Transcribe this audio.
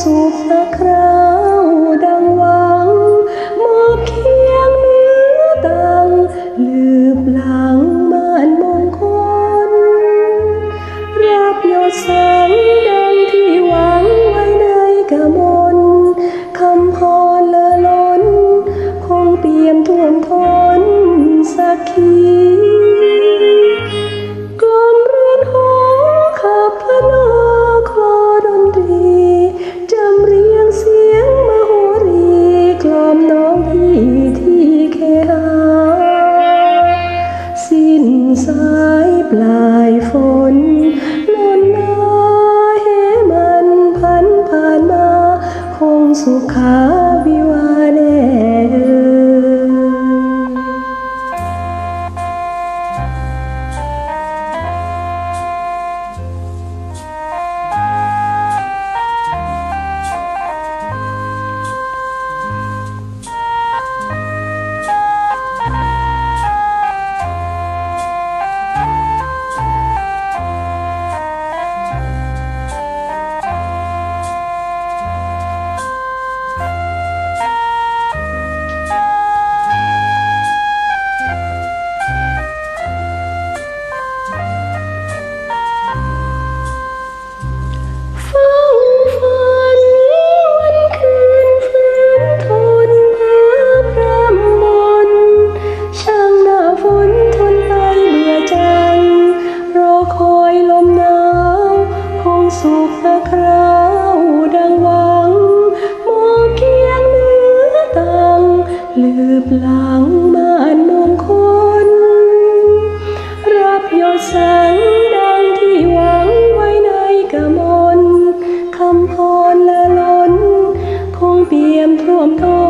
สุขตะคราวดังหวัง มอเคียงเนื้อตังลืบหลังมานมงคล รับยอดสังดังที่หวังไว้ในกระม nosso. เปี่ยมท่วมท้น